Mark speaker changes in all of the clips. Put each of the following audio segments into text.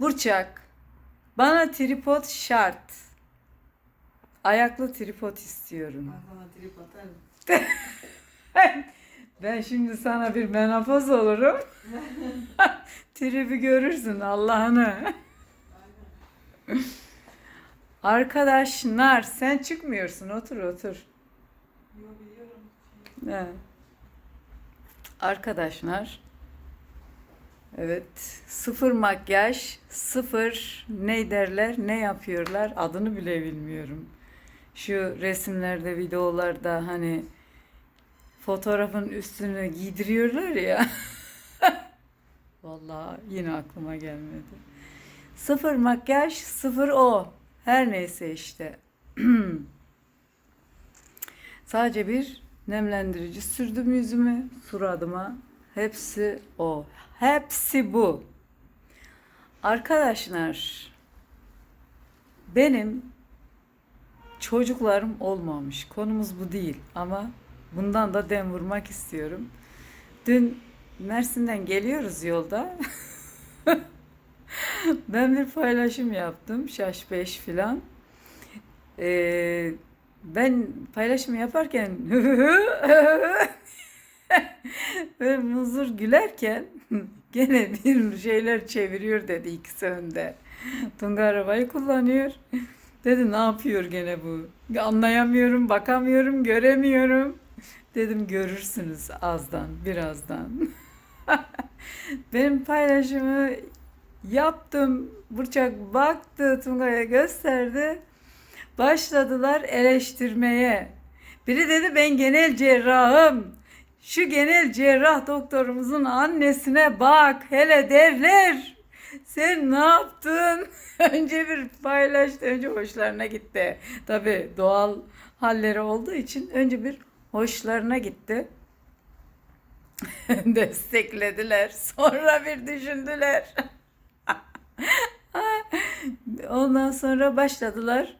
Speaker 1: Burçak. Bana tripod şart. Ayaklı tripod istiyorum.
Speaker 2: Ben sana trip atarım.
Speaker 1: Ben şimdi sana bir menopoz olurum. Tribi görürsün Allah'ını. Arkadaşlar sen çıkmıyorsun otur otur.
Speaker 2: Yo biliyorum.
Speaker 1: He. Arkadaşlar evet sıfır makyaj sıfır ne derler ne yapıyorlar adını bile bilmiyorum. Şu resimlerde videolarda hani fotoğrafın üstünü giydiriyorlar ya. Vallahi yine aklıma gelmedi. Sıfır makyaj, sıfır o. Her neyse işte. Sadece bir nemlendirici sürdüm yüzüme, suratıma. Hepsi o. Hepsi bu. Arkadaşlar, benim çocuklarım olmamış. Konumuz bu değil ama bundan da dem vurmak istiyorum. Dün Mersin'den geliyoruz yolda. ben bir paylaşım yaptım. Şaş beş filan. Ee, ben paylaşımı yaparken böyle muzur gülerken gene bir şeyler çeviriyor dedi ikisi önde. Tunga arabayı kullanıyor. Dedi ne yapıyor gene bu? Anlayamıyorum, bakamıyorum, göremiyorum. Dedim görürsünüz azdan, birazdan. Benim paylaşımı yaptım. Burçak baktı, Tunga'ya gösterdi. Başladılar eleştirmeye. Biri dedi ben genel cerrahım. Şu genel cerrah doktorumuzun annesine bak hele derler. Sen ne yaptın? Önce bir paylaştı. Önce hoşlarına gitti. Tabii doğal halleri olduğu için önce bir hoşlarına gitti. Desteklediler. Sonra bir düşündüler. Ondan sonra başladılar.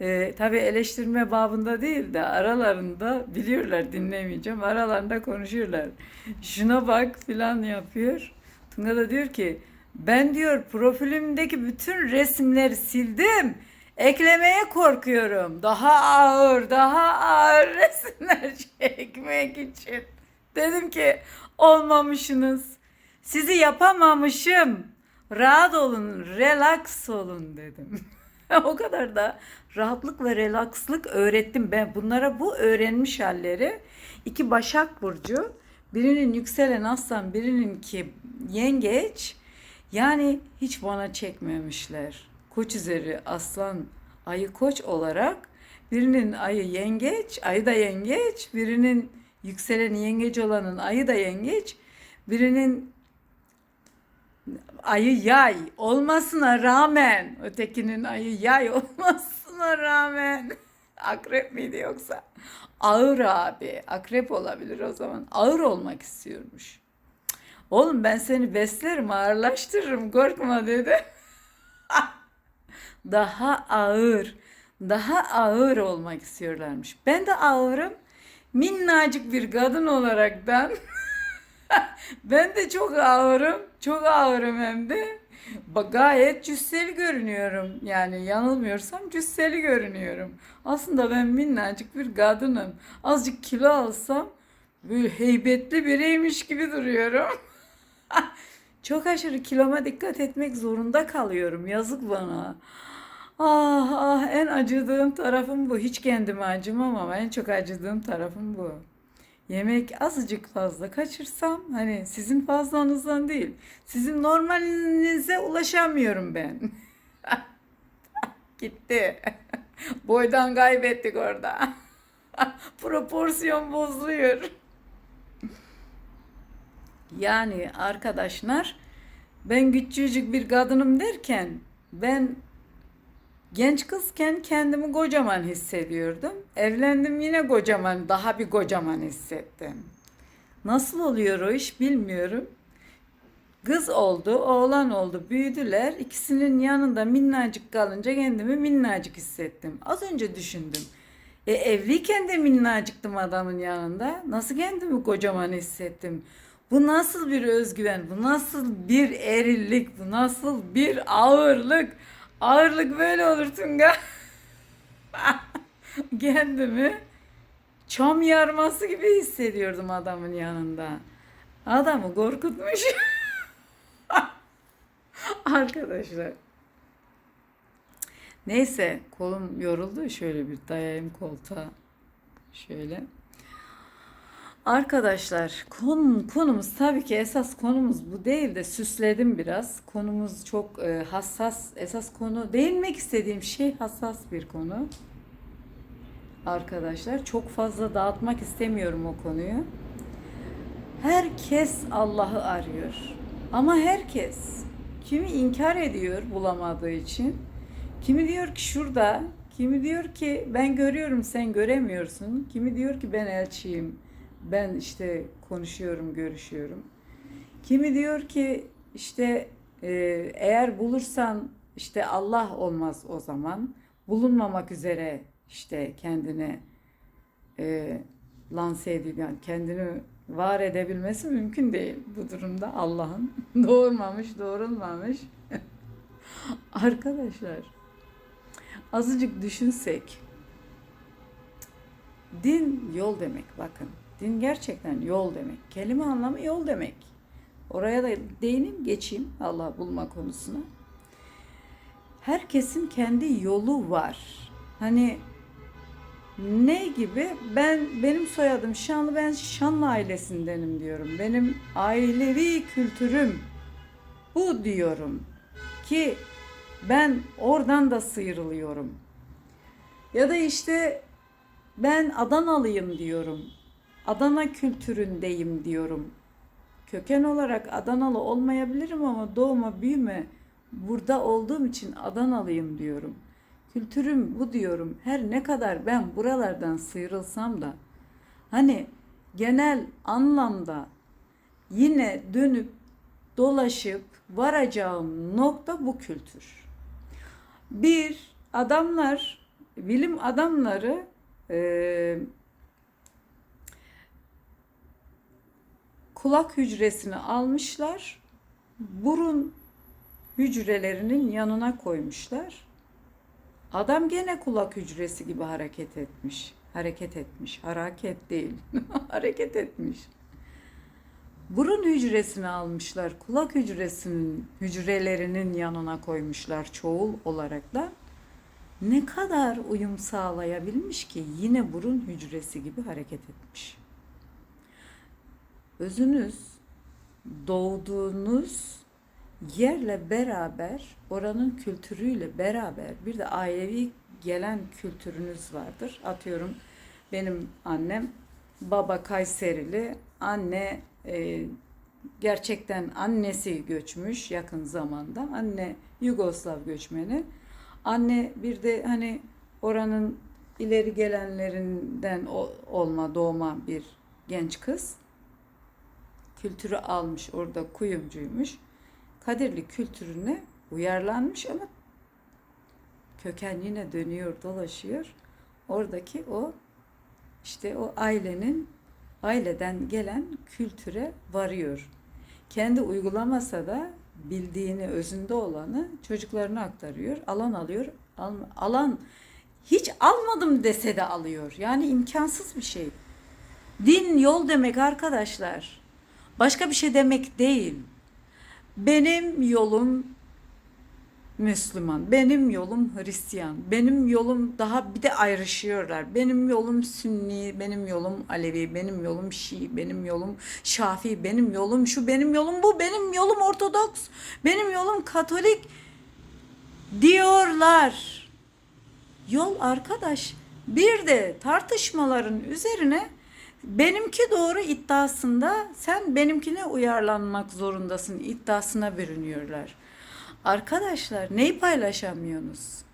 Speaker 1: Ee, tabii eleştirme babında değil de aralarında biliyorlar dinlemeyeceğim. Aralarında konuşuyorlar. Şuna bak filan yapıyor. Tunga da diyor ki ben diyor profilimdeki bütün resimleri sildim. Eklemeye korkuyorum. Daha ağır, daha ağır resimler çekmek için. Dedim ki olmamışsınız. Sizi yapamamışım. Rahat olun, relax olun dedim. o kadar da rahatlık ve relakslık öğrettim ben. Bunlara bu öğrenmiş halleri iki Başak Burcu, birinin yükselen aslan, birinin ki yengeç. Yani hiç bana çekmemişler. Koç üzeri aslan, ayı koç olarak birinin ayı yengeç, ayı da yengeç, birinin yükseleni yengeç olanın ayı da yengeç, birinin ayı yay olmasına rağmen ötekinin ayı yay olmasına rağmen akrep miydi yoksa ağır abi akrep olabilir o zaman ağır olmak istiyormuş. Oğlum ben seni beslerim ağırlaştırırım korkma dedi. daha ağır daha ağır olmak istiyorlarmış. Ben de ağırım minnacık bir kadın olaraktan ben de çok ağırım. Çok ağırım hem de. Ba- Gayet cüsseli görünüyorum. Yani yanılmıyorsam cüsseli görünüyorum. Aslında ben minnacık bir kadınım. Azıcık kilo alsam böyle heybetli biriymiş gibi duruyorum. Çok aşırı kiloma dikkat etmek zorunda kalıyorum. Yazık bana. Ah ah en acıdığım tarafım bu. Hiç kendime acımam ama en çok acıdığım tarafım bu. Yemek azıcık fazla kaçırsam hani sizin fazlanızdan değil. Sizin normalinize ulaşamıyorum ben. Gitti. Boydan kaybettik orada. Proporsiyon bozuluyor. Yani arkadaşlar ben küçücük bir kadınım derken ben Genç kızken kendimi kocaman hissediyordum. Evlendim yine kocaman, daha bir kocaman hissettim. Nasıl oluyor o iş bilmiyorum. Kız oldu, oğlan oldu, büyüdüler. İkisinin yanında minnacık kalınca kendimi minnacık hissettim. Az önce düşündüm. E evliyken de minnacıktım adamın yanında. Nasıl kendimi kocaman hissettim? Bu nasıl bir özgüven? Bu nasıl bir erillik? Bu nasıl bir ağırlık? Ağırlık böyle olur Tunga. Kendimi çam yarması gibi hissediyordum adamın yanında. Adamı korkutmuş. Arkadaşlar. Neyse kolum yoruldu. Şöyle bir dayayım koltuğa. Şöyle. Arkadaşlar konu, konumuz tabii ki esas konumuz bu değil de süsledim biraz. Konumuz çok e, hassas. Esas konu değinmek istediğim şey hassas bir konu. Arkadaşlar çok fazla dağıtmak istemiyorum o konuyu. Herkes Allah'ı arıyor. Ama herkes kimi inkar ediyor bulamadığı için. Kimi diyor ki şurada, kimi diyor ki ben görüyorum sen göremiyorsun. Kimi diyor ki ben elçiyim. Ben işte konuşuyorum, görüşüyorum. Kimi diyor ki işte e, eğer bulursan işte Allah olmaz o zaman. Bulunmamak üzere işte kendine e, lanse edip yani kendini var edebilmesi mümkün değil bu durumda Allah'ın doğurmamış, doğrulmamış. Arkadaşlar azıcık düşünsek din yol demek bakın. Din gerçekten yol demek. Kelime anlamı yol demek. Oraya da değineyim geçeyim Allah bulma konusuna. Herkesin kendi yolu var. Hani ne gibi? Ben benim soyadım Şanlı, ben Şanlı ailesindenim diyorum. Benim ailevi kültürüm bu diyorum ki ben oradan da sıyrılıyorum. Ya da işte ben Adanalıyım diyorum. Adana kültüründeyim diyorum. Köken olarak Adanalı olmayabilirim ama doğma büyüme burada olduğum için Adanalıyım diyorum. Kültürüm bu diyorum. Her ne kadar ben buralardan sıyrılsam da hani genel anlamda yine dönüp dolaşıp varacağım nokta bu kültür. Bir adamlar, bilim adamları e, kulak hücresini almışlar, burun hücrelerinin yanına koymuşlar. Adam gene kulak hücresi gibi hareket etmiş. Hareket etmiş. Hareket değil. hareket etmiş. Burun hücresini almışlar. Kulak hücresinin hücrelerinin yanına koymuşlar çoğul olarak da. Ne kadar uyum sağlayabilmiş ki yine burun hücresi gibi hareket etmiş. Özünüz doğduğunuz yerle beraber, oranın kültürüyle beraber bir de ailevi gelen kültürünüz vardır. Atıyorum benim annem baba Kayserili, anne e, gerçekten annesi göçmüş yakın zamanda. Anne Yugoslav göçmeni. Anne bir de hani oranın ileri gelenlerinden olma doğma bir genç kız. Kültürü almış orada kuyumcuymuş. Kadirli kültürüne uyarlanmış ama köken yine dönüyor dolaşıyor. Oradaki o işte o ailenin aileden gelen kültüre varıyor. Kendi uygulamasa da bildiğini, özünde olanı çocuklarına aktarıyor. Alan alıyor. Alma- alan hiç almadım dese de alıyor. Yani imkansız bir şey. Din yol demek arkadaşlar. Başka bir şey demek değil. Benim yolum Müslüman, benim yolum Hristiyan, benim yolum daha bir de ayrışıyorlar. Benim yolum Sünni, benim yolum Alevi, benim yolum Şii, benim yolum Şafi, benim yolum şu, benim yolum bu, benim yolum Ortodoks, benim yolum Katolik diyorlar. Yol arkadaş. Bir de tartışmaların üzerine benimki doğru iddiasında sen benimkine uyarlanmak zorundasın iddiasına bürünüyorlar. Arkadaşlar neyi paylaşamıyorsunuz?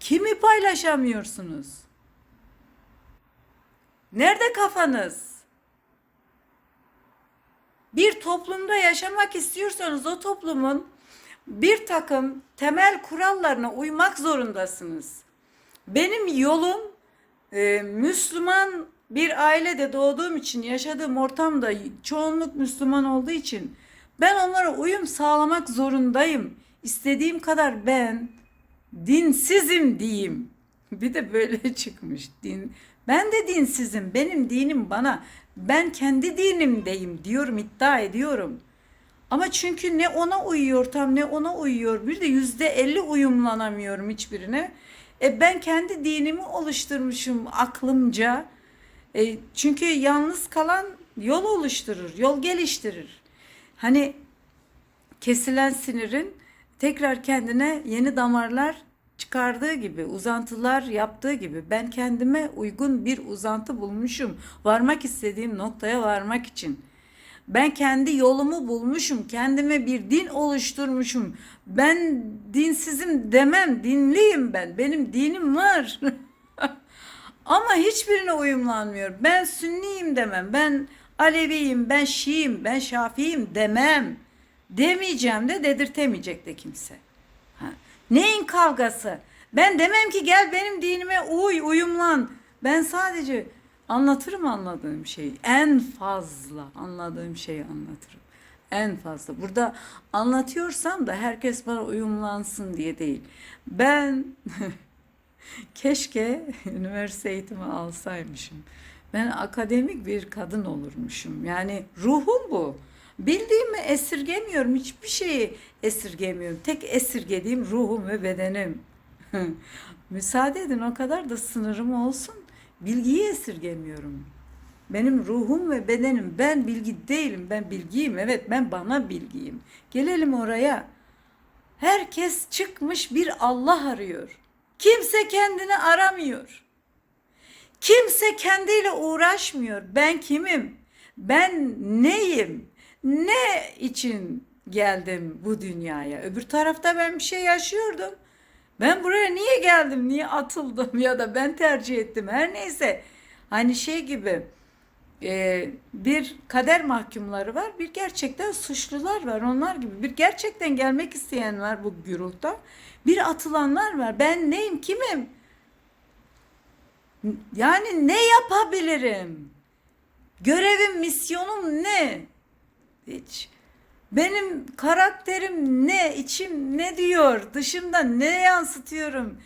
Speaker 1: Kimi paylaşamıyorsunuz? Nerede kafanız? Bir toplumda yaşamak istiyorsanız o toplumun bir takım temel kurallarına uymak zorundasınız. Benim yolum e, Müslüman bir ailede doğduğum için yaşadığım ortamda çoğunluk Müslüman olduğu için ben onlara uyum sağlamak zorundayım. İstediğim kadar ben dinsizim diyeyim. Bir de böyle çıkmış din. Ben de dinsizim. Benim dinim bana. Ben kendi dinimdeyim diyorum, iddia ediyorum. Ama çünkü ne ona uyuyor tam ne ona uyuyor. Bir de yüzde elli uyumlanamıyorum hiçbirine. E ben kendi dinimi oluşturmuşum aklımca. E çünkü yalnız kalan yol oluşturur, yol geliştirir. Hani kesilen sinirin tekrar kendine yeni damarlar çıkardığı gibi, uzantılar yaptığı gibi ben kendime uygun bir uzantı bulmuşum. Varmak istediğim noktaya varmak için. Ben kendi yolumu bulmuşum. Kendime bir din oluşturmuşum. Ben dinsizim demem. Dinliyim ben. Benim dinim var. Ama hiçbirine uyumlanmıyor. Ben Sünniyim demem. Ben Aleviyim, ben Şiiyim, ben Şafiiyim demem. Demeyeceğim de dedirtemeyecek de kimse. Ha. Neyin kavgası? Ben demem ki gel benim dinime uy, uyumlan. Ben sadece anlatırım anladığım şeyi. En fazla anladığım şeyi anlatırım. En fazla. Burada anlatıyorsam da herkes bana uyumlansın diye değil. Ben keşke üniversite eğitimi alsaymışım. Ben akademik bir kadın olurmuşum. Yani ruhum bu. Bildiğimi esirgemiyorum. Hiçbir şeyi esirgemiyorum. Tek esirgediğim ruhum ve bedenim. Müsaade edin o kadar da sınırım olsun. Bilgiyi esirgemiyorum. Benim ruhum ve bedenim. Ben bilgi değilim. Ben bilgiyim. Evet ben bana bilgiyim. Gelelim oraya. Herkes çıkmış bir Allah arıyor. Kimse kendini aramıyor. Kimse kendiyle uğraşmıyor. Ben kimim? Ben neyim? Ne için geldim bu dünyaya? Öbür tarafta ben bir şey yaşıyordum. Ben buraya niye geldim? Niye atıldım ya da ben tercih ettim? Her neyse. Hani şey gibi e, bir kader mahkumları var, bir gerçekten suçlular var. Onlar gibi bir gerçekten gelmek isteyen var bu güruhta. Bir atılanlar var. Ben neyim, kimim? Yani ne yapabilirim? Görevim, misyonum ne? Hiç. Benim karakterim ne? içim ne diyor? Dışımda ne yansıtıyorum?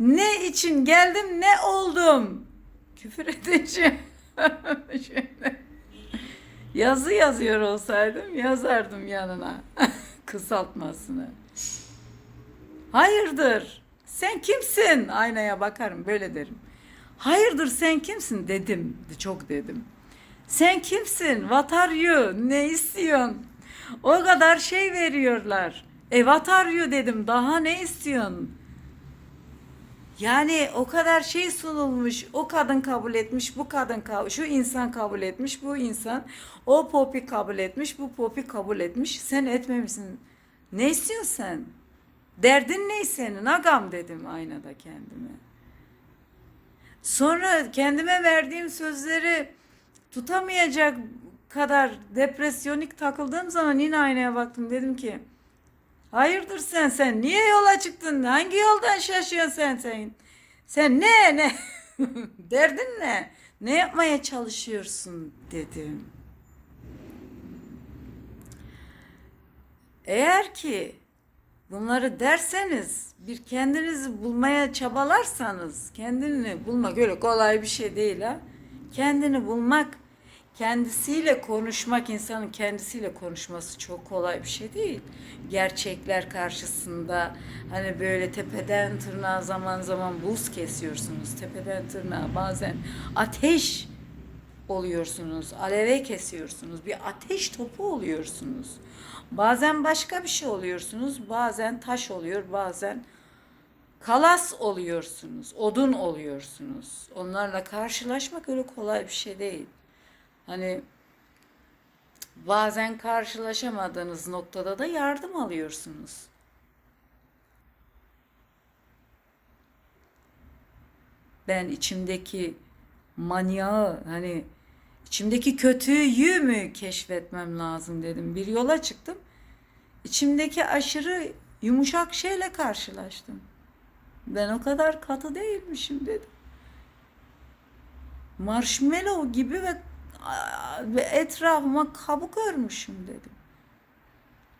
Speaker 1: Ne için geldim, ne oldum? Küfür edeceğim. Şöyle. Yazı yazıyor olsaydım yazardım yanına kısaltmasını. Hayırdır? Sen kimsin? Aynaya bakarım böyle derim. Hayırdır sen kimsin dedim. Çok dedim. Sen kimsin? What are you? Ne istiyorsun? O kadar şey veriyorlar. E what are you dedim. Daha ne istiyorsun? Yani o kadar şey sunulmuş. O kadın kabul etmiş, bu kadın kabul, şu insan kabul etmiş, bu insan. O popi kabul etmiş, bu popi kabul etmiş. Sen etmemişsin. Ne istiyorsun sen? Derdin ne senin? Agam dedim aynada kendime. Sonra kendime verdiğim sözleri tutamayacak kadar depresyonik takıldığım zaman yine aynaya baktım. Dedim ki hayırdır sen sen niye yola çıktın? Hangi yoldan şaşıyorsun sen sen? Sen ne ne? Derdin ne? Ne yapmaya çalışıyorsun dedim. Eğer ki bunları derseniz bir kendinizi bulmaya çabalarsanız kendini bulmak öyle kolay bir şey değil ha. Kendini bulmak, kendisiyle konuşmak insanın kendisiyle konuşması çok kolay bir şey değil. Gerçekler karşısında hani böyle tepeden tırnağa zaman zaman buz kesiyorsunuz. Tepeden tırnağa bazen ateş oluyorsunuz. Aleve kesiyorsunuz. Bir ateş topu oluyorsunuz. Bazen başka bir şey oluyorsunuz. Bazen taş oluyor, bazen kalas oluyorsunuz, odun oluyorsunuz. Onlarla karşılaşmak öyle kolay bir şey değil. Hani bazen karşılaşamadığınız noktada da yardım alıyorsunuz. Ben içimdeki manyağı hani içimdeki kötüyü mü keşfetmem lazım dedim. Bir yola çıktım. İçimdeki aşırı yumuşak şeyle karşılaştım. Ben o kadar katı değilmişim dedim. marshmallow gibi ve, etrafıma kabuk örmüşüm dedim.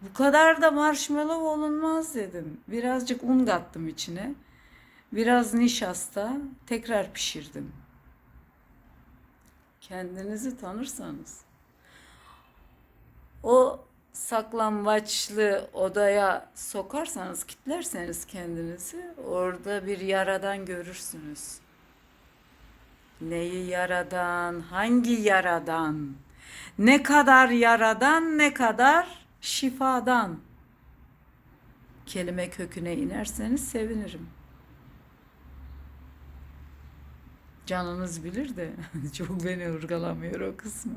Speaker 1: Bu kadar da marshmallow olunmaz dedim. Birazcık un kattım içine. Biraz nişasta tekrar pişirdim. Kendinizi tanırsanız o saklambaçlı odaya sokarsanız, kitlerseniz kendinizi orada bir yaradan görürsünüz. Neyi yaradan, hangi yaradan, ne kadar yaradan, ne kadar şifadan. Kelime köküne inerseniz sevinirim. Canınız bilir de çok beni ırgalamıyor o kısmı.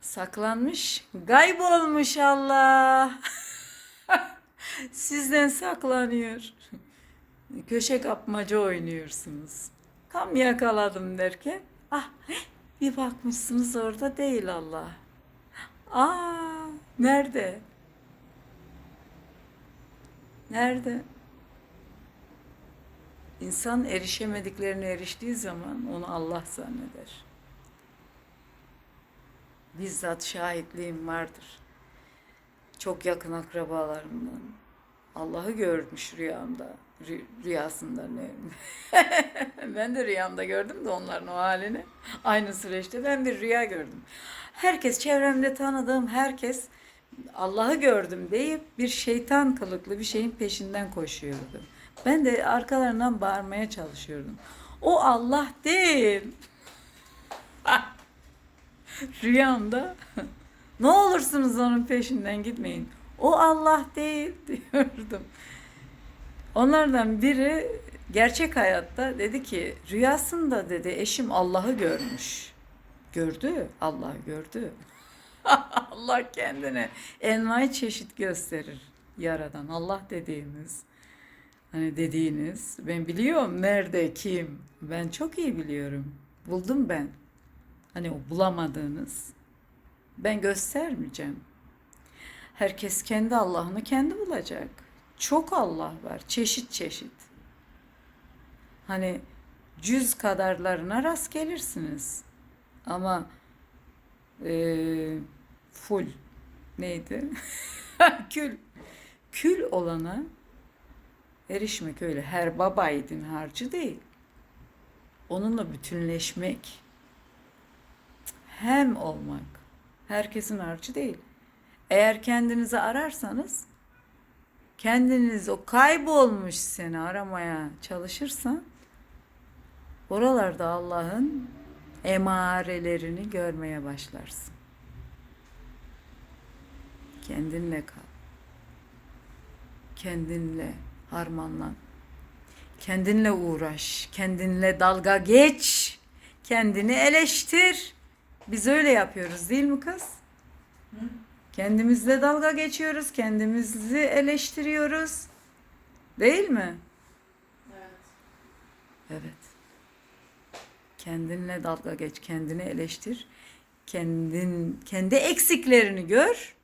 Speaker 1: Saklanmış, kaybolmuş Allah. Sizden saklanıyor. Köşe kapmaca oynuyorsunuz. Tam yakaladım derken, ah bir bakmışsınız orada değil Allah. Aa, nerede? Nerede? İnsan erişemediklerine eriştiği zaman onu Allah zanneder. Bizzat şahitliğim vardır. Çok yakın akrabalarımdan. Allah'ı görmüş rüyamda. Rü- rüyasında ne? ben de rüyamda gördüm de onların o halini. Aynı süreçte ben bir rüya gördüm. Herkes çevremde tanıdığım herkes Allah'ı gördüm deyip bir şeytan kılıklı bir şeyin peşinden koşuyordu. Ben de arkalarından bağırmaya çalışıyordum. O Allah değil. Rüyamda ne olursunuz onun peşinden gitmeyin. O Allah değil diyordum. Onlardan biri gerçek hayatta dedi ki rüyasında dedi eşim Allah'ı görmüş. Gördü, Allah gördü. Allah kendine envai çeşit gösterir yaradan. Allah dediğimiz, hani dediğiniz, ben biliyorum nerede, kim. Ben çok iyi biliyorum. Buldum ben. Hani o bulamadığınız. Ben göstermeyeceğim. Herkes kendi Allah'ını kendi bulacak. Çok Allah var, çeşit çeşit. Hani cüz kadarlarına rast gelirsiniz. Ama eee full neydi? kül. Kül olana erişmek öyle her babaydın harcı değil. Onunla bütünleşmek. Hem olmak. Herkesin harcı değil. Eğer kendinizi ararsanız kendiniz o kaybolmuş seni aramaya çalışırsan oralarda Allah'ın emarelerini görmeye başlarsın. Kendinle kal. Kendinle harmanlan. Kendinle uğraş. Kendinle dalga geç. Kendini eleştir. Biz öyle yapıyoruz değil mi kız? Kendimizle dalga geçiyoruz. Kendimizi eleştiriyoruz. Değil mi?
Speaker 2: Evet.
Speaker 1: Evet. Kendinle dalga geç, kendini eleştir. Kendin kendi eksiklerini gör.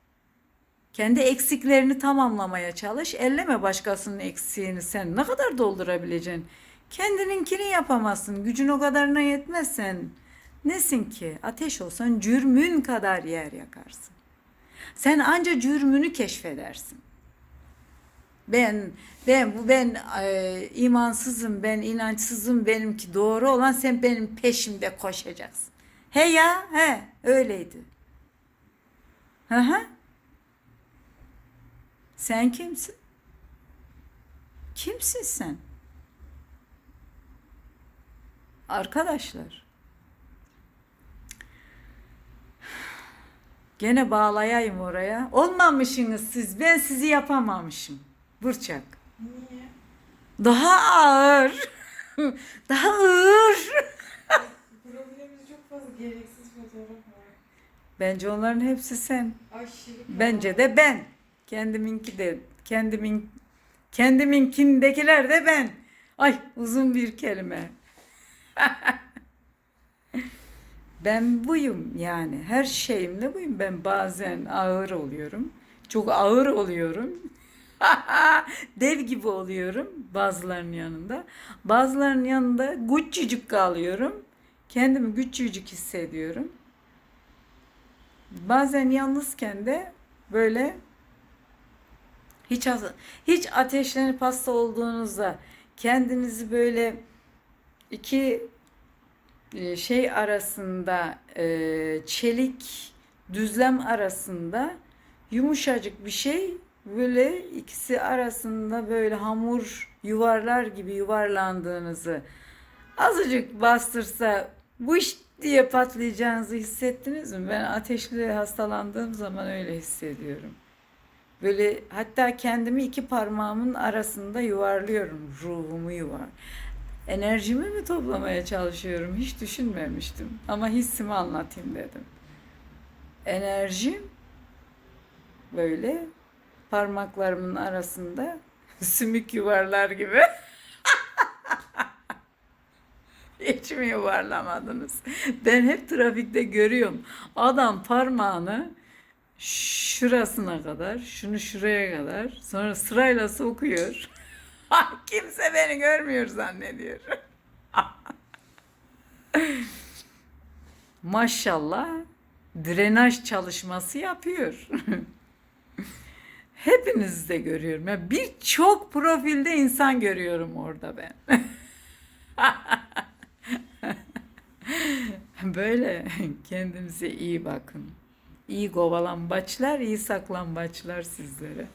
Speaker 1: Kendi eksiklerini tamamlamaya çalış. Elleme başkasının eksiğini sen ne kadar doldurabileceksin? Kendininkini yapamazsın. Gücün o kadarına yetmez sen. Nesin ki? Ateş olsan cürmün kadar yer yakarsın. Sen anca cürmünü keşfedersin. Ben ben bu ben e, imansızım, ben inançsızım, benimki doğru olan sen benim peşimde koşacaksın. He ya, he öyleydi. Hı hı. Sen kimsin? Kimsin sen? Arkadaşlar. Gene bağlayayım oraya. Olmamışsınız siz. Ben sizi yapamamışım. Burçak.
Speaker 2: Niye?
Speaker 1: Daha ağır. Daha ağır.
Speaker 2: Profilimizde çok fazla gereksiz fotoğraf var.
Speaker 1: Bence onların hepsi sen.
Speaker 2: Aşırı
Speaker 1: Bence de ben. Kendiminki de kendimin kendiminkindekiler de ben. Ay uzun bir kelime. ben buyum yani. Her şeyimle buyum. Ben bazen ağır oluyorum. Çok ağır oluyorum. Dev gibi oluyorum bazılarının yanında. Bazılarının yanında güççücük kalıyorum. Kendimi güççücük hissediyorum. Bazen yalnızken de böyle hiç hiç ateşlenip hasta olduğunuzda kendinizi böyle iki şey arasında e, çelik düzlem arasında yumuşacık bir şey böyle ikisi arasında böyle hamur yuvarlar gibi yuvarlandığınızı azıcık bastırsa bu iş diye patlayacağınızı hissettiniz mi? Ben ateşli hastalandığım zaman öyle hissediyorum. Böyle hatta kendimi iki parmağımın arasında yuvarlıyorum. Ruhumu yuvar. Enerjimi mi toplamaya çalışıyorum? Hiç düşünmemiştim. Ama hissimi anlatayım dedim. Enerjim böyle parmaklarımın arasında sümük yuvarlar gibi. Hiç mi yuvarlamadınız? Ben hep trafikte görüyorum. Adam parmağını şurasına kadar, şunu şuraya kadar, sonra sırayla sokuyor. Kimse beni görmüyor zannediyor. Maşallah drenaj çalışması yapıyor. Hepinizi de görüyorum. Ya birçok profilde insan görüyorum orada ben. Böyle kendinize iyi bakın. İyi kovalambaçlar, iyi saklambaçlar sizlere.